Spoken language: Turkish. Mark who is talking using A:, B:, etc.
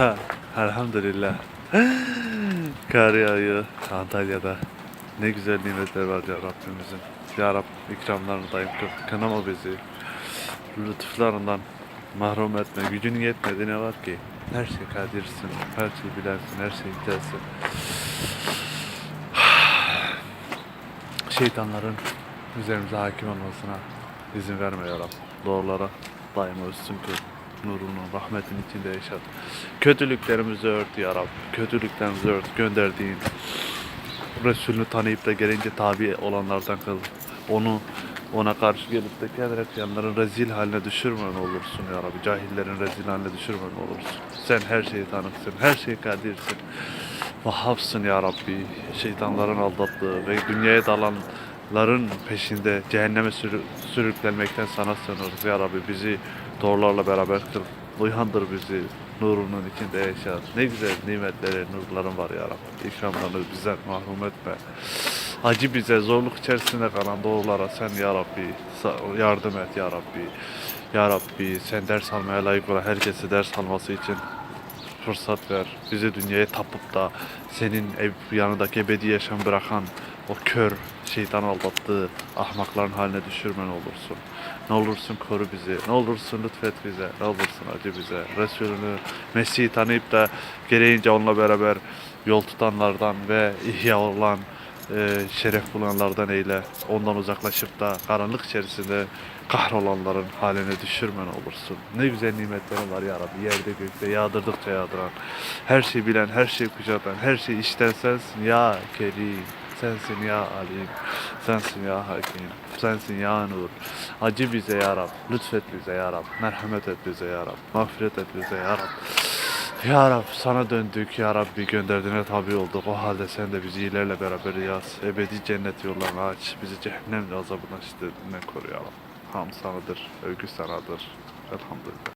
A: Ha, elhamdülillah. Kar yağıyor Antalya'da. Ne güzel nimetler var ya Rabbimizin. Ya Rab ikramlarını daim kıl. Kınama bizi. Lütuflarından mahrum etme. Gücün yetmedi ne var ki? Her şey kadirsin. Her şeyi bilersin. Her şeyi güzelsin. Şeytanların üzerimize hakim olmasına izin verme ya Rab. Doğrulara daima üstün kıl. Nurunun, rahmetin içinde yaşat. Kötülüklerimizi ört ya Rab. Kötülüklerimizi ört. Gönderdiğin Resulünü tanıyıp da gelince tabi olanlardan kıl. Onu ona karşı gelip de kıyanların rezil haline düşürmen olursun ya Rabbi. Cahillerin rezil haline düşürmen olursun. Sen her şeyi tanıksın, her şeyi kadirsin. Vahhapsın ya Rabbi. Şeytanların aldattığı ve dünyaya dalanların peşinde cehenneme sürü- sürüklenmekten sana sığınırız ya Rabbi. Bizi doğrularla beraber kıl. Uyandır bizi. Nurunun içinde yaşat. Ne güzel nimetleri, nurların var ya Rabbi. İkramlarını bizden mahrum etme. Acı bize zorluk içerisinde kalan doğrulara sen ya Rabbi yardım et ya Rabbi. Ya Rabbi sen ders almaya layık olan herkese ders alması için fırsat ver. Bizi dünyaya tapıp da senin ev yanındaki ebedi yaşam bırakan o kör şeytan aldattığı ahmakların haline düşürmen olursun. Ne olursun koru bizi. Ne olursun lütfet bize. Ne olursun acı bize. Resulünü, Mesih'i tanıyıp da gereğince onunla beraber yol tutanlardan ve ihya olan e, şeref bulanlardan eyle. Ondan uzaklaşıp da karanlık içerisinde kahrolanların haline düşürmen olursun. Ne güzel nimetlerin var ya Rabbi. Yerde gökte yağdırdıkça yağdıran. Her şeyi bilen, her şeyi kuşatan, her şeyi işten sensin ya Kerim. Sensin ya Alim. Sensin ya Hakim. Sensin ya Nur. Acı bize ya Rab. Lütfet bize ya Rab. Merhamet et bize ya Rab. Mağfiret et bize ya Rab. Ya Rab sana döndük ya Rabbi gönderdiğine tabi olduk. O halde sen de bizi iyilerle beraber yaz. Ebedi cennet yollarını aç. Bizi cehennem azabından şiddetinden koru ya Rab. Ham sanadır, övgü sanadır. Elhamdülillah.